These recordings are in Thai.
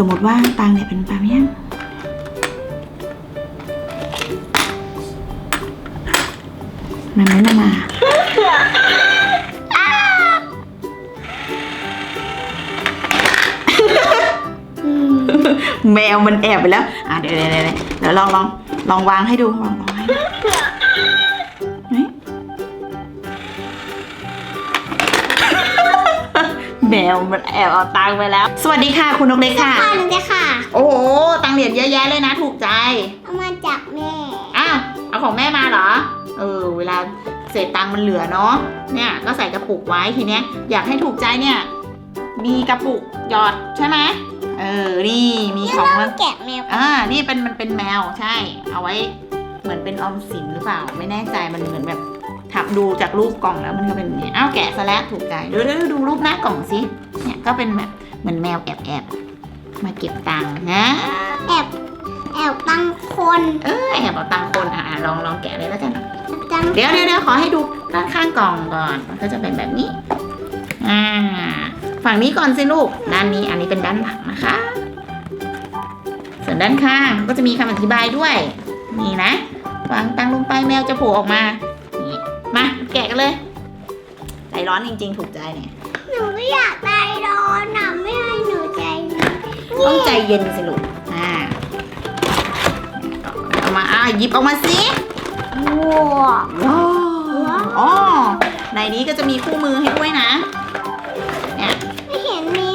สมมติว่าตังเนี่ยเป็นปลาเมี่ยมันไม่มา แมวมันแอบไปแล้ว อะเดี๋ยวเดี๋ยวเดี๋ยวเดี๋ยวลองลองลองวางให้ดูลองวางให้ดู แมวมันแอบเอาตังค์ไปแล้ว สวัสดีค่ะ คุณนกเล็กค่ะค่ะหนูจะค่ะ โอ้โหตังค์เหรียญเยอะแยะเลยนะ ถูกใจ เอามาจากแม่ อ้าว เอาของแม่มาเหรอ เออ เวลาเศษตังค์มันเหลือเนาะ เนี่ย ก็ใส่กระปุกไว้ทีเนี้ย อยากให้ถูกใจเนี่ย มีกระปุกหยอดใช่ไหมเออ นี่มีของมาแกะแมวอ่า นี่เป็นมันเป็นแมวใช่ เอาไว้เหมือนเป็นออมสินหรือเปล่า ไม่แน่ใจมันเหมือนแบบ ทับดูจากรูปกล่องแล้วมันก็เป็นอย่างนี้อ้าวแกะซะแล้วถูกใจดูดูดูรูปหน้ากล่องสิเนี่ยก็เป็นแบบเหมือนแมวแอบแอบมาเก็บตังค์นะแอบแอบตั้งคน เออแอบเอาตังค์คนอะอะลองลองแกะเลยแล้วกันตั้งเดี๋ยวเดี๋ยวเดี๋ยวขอให้ดูด้านข้างกล่องก่อน มันก็จะเป็นแบบนี้อ่าฝั่งนี้ก่อนสิลูกด้านนี้อันนี้เป็นด้านหลังนะคะ ส่วนด้านข้างก็จะมีคำอธิบายด้วยนี่นะวางตังลงไปแมวจะโผล่ออกมานี่ มาแกะกันเลย ใจร้อนจริง ๆ ถูกใจเนี่ย หนูก็อยากได้ร้อนน่ะไม่ให้หนูใจร้อนต้องใจเย็นสิลูกอ่าเอามาอ่าหยิบออกมาสิว้าวว้าวอ๋อในนี้ก็จะมีคู่มือให้ด้วยนะเนี่ยไม่เห็นมี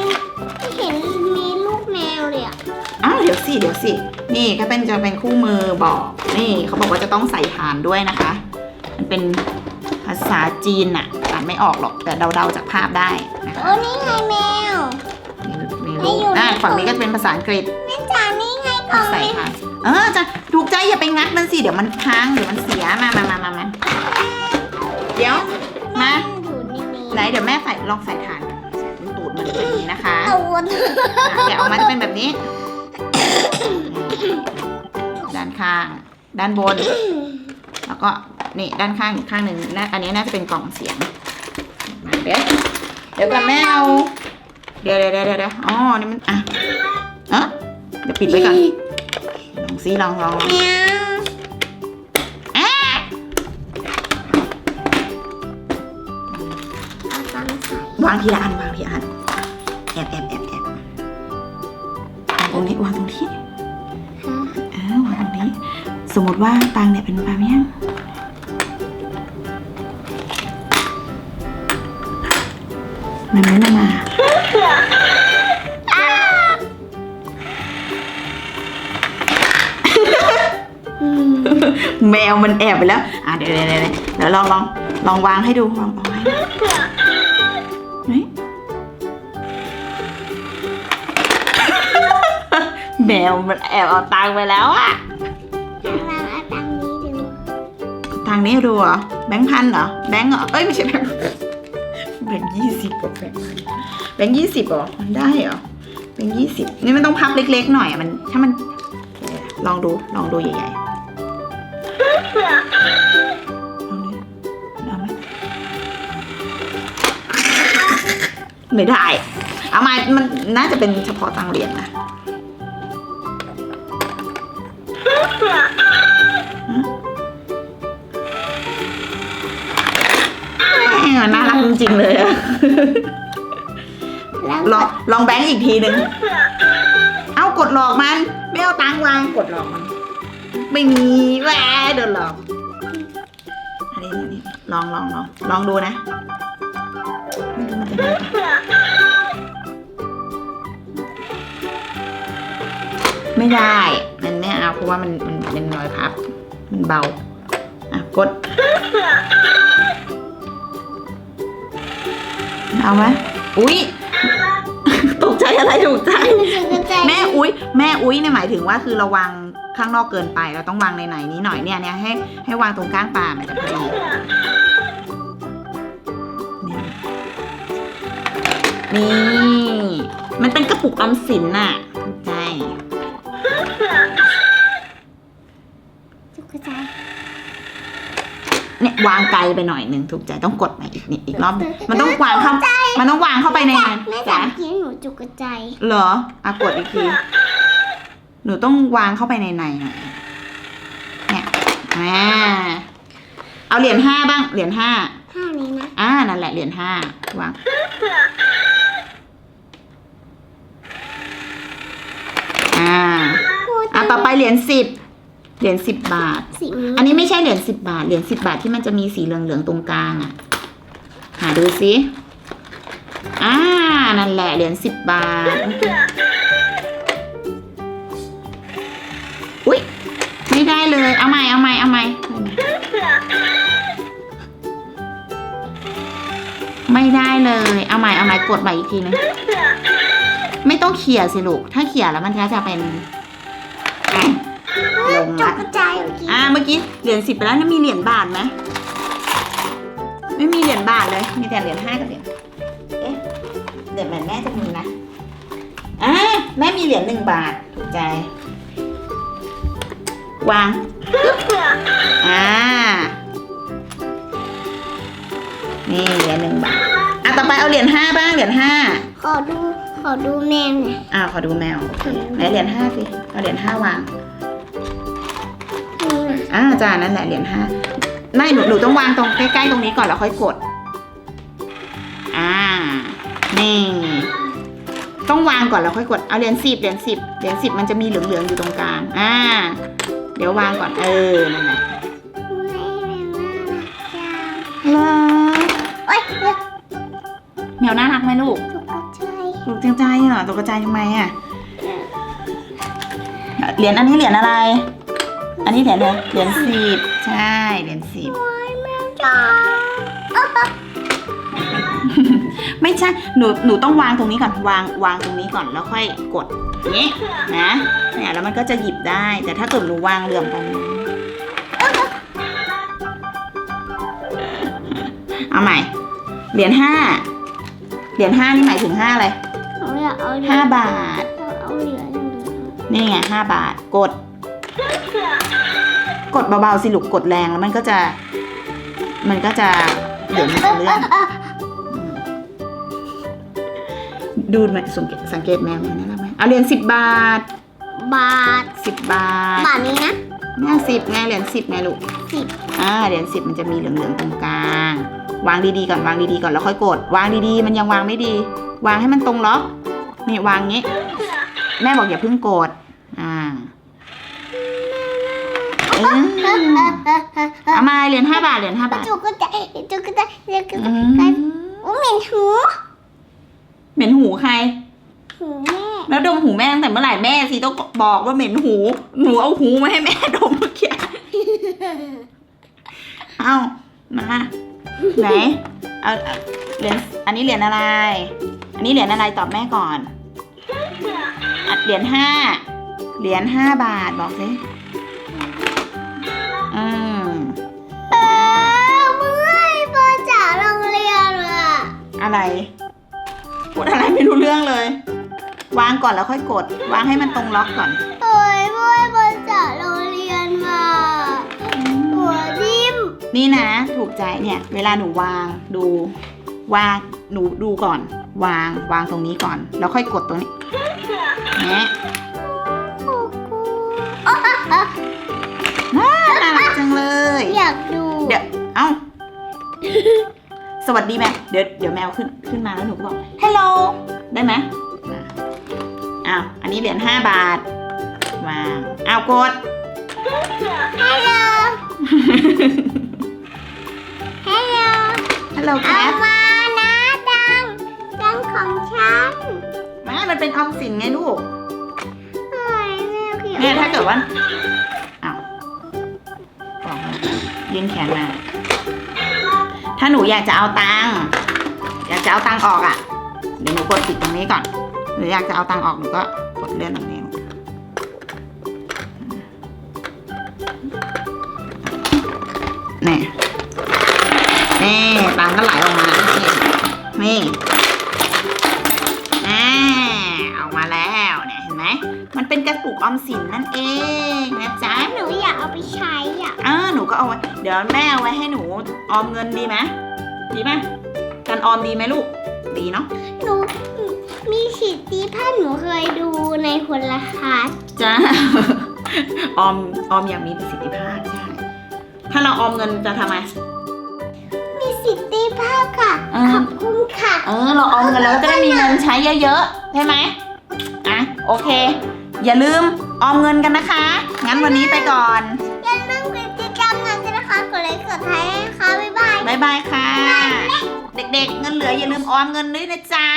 ไม่เห็นมีลูกแมวเลยอะอ้าวเดี๋ยวสิเดี๋ยวสินี่ก็เป็นจะเป็นคู่มือบอก นี่เขาบอกว่าจะต้องใส่ฐานด้วยนะคะ มันเป็นภา ษาจีนอะอ่านไม่ออกหรอกแต่เดาๆจากภาพได้นะคะโอ้นี่ไงแมวมีมีไม่รูปอยู่ในอ่าถุงฝั่งนี้ก็จะเป็นภาษาอังกฤษแม่จ๋านี่ไงกล่องใส่นี้ฐานเออจะถูกใจอย่าไปงัดมันสิเดี๋ยวมันพังเดี๋ยวมันเสียมามามามามาเดี๋ยวมา อยู่ในนี้ไหนเดี๋ยวแม่ใส่ลองใส่ฐานก่อนใส่ตรงตูดมันเป็นอย่างนี้นะคะตูดอะแกะออกมาจะเป็นแบบนี้ ด้านข้าง ด้านบน แล้วก็ นี่ด้านข้างอีกข้างหนึ่งนะอันนี้น่าจะเป็นกล่องเสียงมาเดี๋ยวเดี๋ยวก่อนแม่เอาเดี๋ยวเดี๋ยวเดี๋ยวเดี๋ยวอ๋อนี่มันอะเอะเดี๋ยวปิดไว้ก่อนลองซิลองลองลองแมวอะเอาตังค์ใส่วางทีละอันวางทีละอันแอบแอบแอบแอบวางตรงนี้วางตรงนี้เออวางตรงนี้ สมมติว่าตังเนี่ยเป็นปลาเมี่ยง มันไม่มาอืมแมวมันแอบไปแล้ว อะเดี๋ยวเดี๋ยวเดี๋ยวเดี๋ยวลองลองลองวางให้ดูลองวางให้ดูเฮ้ยแมวมันแอบเอาตังค์ไปแล้วอะเราเอาตังค์นี้ดูทางนี้ดูเหรอแบงค์พันเหรอ แบงค์เหรอ เอ้ยไม่ใช่แบงค์แบงค์ยี่สิบกับแบงค์แบงค์ยี่สิบเหรอมันได้เหรอแบงค์ยี่สิบนี่มันต้องพับเล็กๆหน่อยอะมัน ถ้ามัน ลองดูลองดูใหญ่ๆลองดูเอาไหมไม่ได้ เอามามันน่าจะเป็นเฉพาะตังเหรียญนะ จริงๆเลยอะแล้วลองลองแบงค์อีกทีหนึ่งเอากดหลอกมัน ไม่เอาตังค์วางกดหลอกมัน ไม่มีแหวโดนหลอกอันนี้อันนี้ลองลองลองลองดูนะไม่รู้มันจะได้ปะไม่ได้มันไม่เอาเพราะว่ามันมันเป็นรอยพับ มันเบา อะกด เอาไหมอุ๊ยตกใจอะไรถูกใจหนูจะกระจายแม่อุ๊ยแม่อุ๊ยเนี่ยหมายถึงว่าคือเราวางข้างนอกเกินไปเราต้องวางในไหนนี้หน่อยเนี่ยเนี่ยให้ให้วางตรงก้างปลามันจะพอดีเนี่ยนี่ มันเป็นกระปุกออมสินน่ะ วางไกลไปหน่อยหนึ่งถูกใจต้องกดมาอีกนิดอีกรอบหนึ่งมันต้องวางเข้ามันต้องวางเข้าไปในนั้นแม่จ้ะจ๋ากินหนูจุกกระใจเหรออะกดอีกทีหนูต้องวางเข้าไปในในหน่อยเนี่ยอ่าเอาเหรียญห้าบ้างเหรียญห้าห้านี้นะอ่านั่นแหละเหรียญห้าวางอ่าอะต่อไปเหรียญสิบ เหรียญสิบบาท สีนี้อันนี้ไม่ใช่เหรียญสิบบาท เหรียญสิบบาทที่มันจะมีสีเหลืองๆตรงกลางอะหาดูสิอ่า นั่นแหละ เหรียญสิบบาท อุ๊ย ไม่ได้เลย เอาใหม่ เอาใหม่ เอาใหม่ ไม่ได้เลย เอาใหม่ เอาใหม่ กดใหม่อีกทีนึง ไม่ต้องเขี่ยสิลูก ถ้าเขี่ยแล้วมันก็จะเป็นอะ ลงจุละกกระใจเมื่อกี้อ่าเมื่อกี้เหรียญสิบไปแล้วนี่มีเหรียญบาทไหมไม่มีเหรียญบาทเลย มีแต่เหรียญห้ากับเหรียญเอ๊ะเหรียญแม่แม่จะมีนะอ่าแม่มีเหรียญหนึ่งบาทถูกใจ วางปึ๊บอ่านี่เหรียญหนึ่งบาทอะต่อไปเอาเหรียญห้าบ้างเหรียญห้าขอดูขอดูแมวหน่อยอ่าขอดูแมวโอเคไหนเหรียญห้าสิเอาเหรียญห้าวางนี่นะ อ่าจ้านั่นแหละเหรียญห้าไม่หนูหนูต้องวางตรงใกล้ๆตรงนี้ก่อนแล้วค่อยกด อ่า นี่ ต้องวางก่อนแล้วค่อยกด เอาเหรียญสิบเหรียญสิบเหรียญสิบมันจะมีเหลืองๆอยู่ตรงกลาง อ่า เดี๋ยววางก่อน เออ นั่นแหละไม่แมวน่ารักจังเหรอโอ๊ยเดี๋ยวแมวน่ารักไหมลูกจุกกระใจลูกจังใจเหรอตกใจทำไมอะ เหรียญอันนี้เหรียญอะไร อันนี้เหรียญอะไรเหรียญสิบใช่เหรียญสิบ โอ๊ยแมวจ๋าไม่ใช่ หนู หนูต้องวางตรงนี้ก่อน วาง วางตรงนี้ก่อน แล้วค่อยกดอย่างนี้นะ เนี่ย แล้วมันก็จะหยิบได้ แต่ถ้าเกิดหนูวางเหลื่อมไปเอาใหม่ เหรียญห้า เหรียญห้านี่หมายถึงห้าอะไร หนูอยากเอาเหรียญห้าบาท เอาเหรียญอย่างเดียวนี่ไงห้าบาท กด กดเบาๆสิลูกกดแรงแล้วมันก็จะ มันก็จะเดี๋ยวมันจะเลื่อนอืมดูไหมสังเกตสังเกตแมวมันนะไหมเอาเหรียญสิบบาทบาทสิบบาทบาทนี้นะหน้าสิบไงเหรียญสิบไงลูกสิบอ่าเหรียญสิบมันจะมีเหลืองๆตรงกลาง วางดีๆก่อนวางดีๆก่อนแล้วค่อยกด วางดีๆ มันยังวางไม่ดี วางให้มันตรงล็อกนี่วางงี้ แม่บอกอย่าเพิ่งกด อ่า เออเอามาเหรียญห้าบาทเหรียญห้าบาทจุกกระใจจุกกระใจจุกกระอืใจมอุ้มเหม็นหูเหม็นหูใครหูแม่แล้วดมหูแม่ตั้งแต่เมื่อไหร่แม่สิต้องบอกว่าเหม็นหู หนูเอาหูมาให้แม่ดมเมื่อกี้เอามาไหนเอาเอาเหรียญอันนี้เหรียญอะไร อันนี้เหรียญอะไรตอบแม่ก่อนอะเหรียญห้าเหรียญห้าบาทบอกสิ อะไรพูดอะไรไม่รู้เรื่องเลย วางก่อนแล้วค่อยกด วางให้มันตรงล็อกก่อน โอ้ยเมื่อยพอจากโรงเรียนมา หัวทิ่มนี่นะ ถูกใจเนี่ย เวลาหนูวางดูวางหนูดูก่อน วางวางตรงนี้ก่อน แล้วค่อยกดตรงนี้เนี่ยโอ้โหน่ารักจังเลย อยากดู เดี๋ยว เอ้า สวัสดีแมวเดี๋ยวเดี๋ยวแมวขึ้นขึ้นมาแล้วหนูก็บอกฮัลโหลได้ไหมอะอ้าวอันนี้เหรียญห้าบาทวางอ้าวกดฮัลโหลฮัลโหลฮัลโหลคเอารับมานะดังดังของฉันไม่มันเป็นออมสินไงลูกเฮ้ยแมวเขียวเนี่ยถ้าเกิดว่าอ้าวบอกมายืนแขนมา ถ้าหนูอยากจะเอาตังค์อยากจะเอาตังค์ออกอะ เดี๋ยวหนูกดปิดตรงนี้ก่อน หรืออยากจะเอาตังค์ออกหนูก็กดเลื่อนตรงนี้นี่นี่ตังค์ก็ไหลออกมา นี่ เป็นกระปุกออมสินนั่นเองนะจ๊ะหนูอยากเอาไปใช้อะอ่าหนูก็เอาไว้ เดี๋ยวแม่เอาไว้ให้หนูออมเงินดีไหมดีไหมการออมดีไหมลูก ดีเนาะ หนูมีสิทธิ์ตีผ้าหนูเคยดูในคนละคัสจ้า ออมออมอย่างมีประสิทธิภาพใช่ ถ้าเราออมเงินจะทำไม มีสิทธิ์ตีผ้าค่ะอ่าขอบคุณค่ะ เออ เราออมเงินเราก็จะได้มีเงินใช้เยอะๆ ใช่ไหมอะ โอเค อย่าลืมออมเงินกันนะคะ งั้นวันนี้ไปก่อน อย่าลืมกดติดตามกันด้วยนะคะกดไลค์กดไลค์ให้ค่ะบ๊ายบาย บ๊ายบายค่ะ เด็กๆเงินเหลืออย่าลืมออมเงินด้วยนะจ๊ะ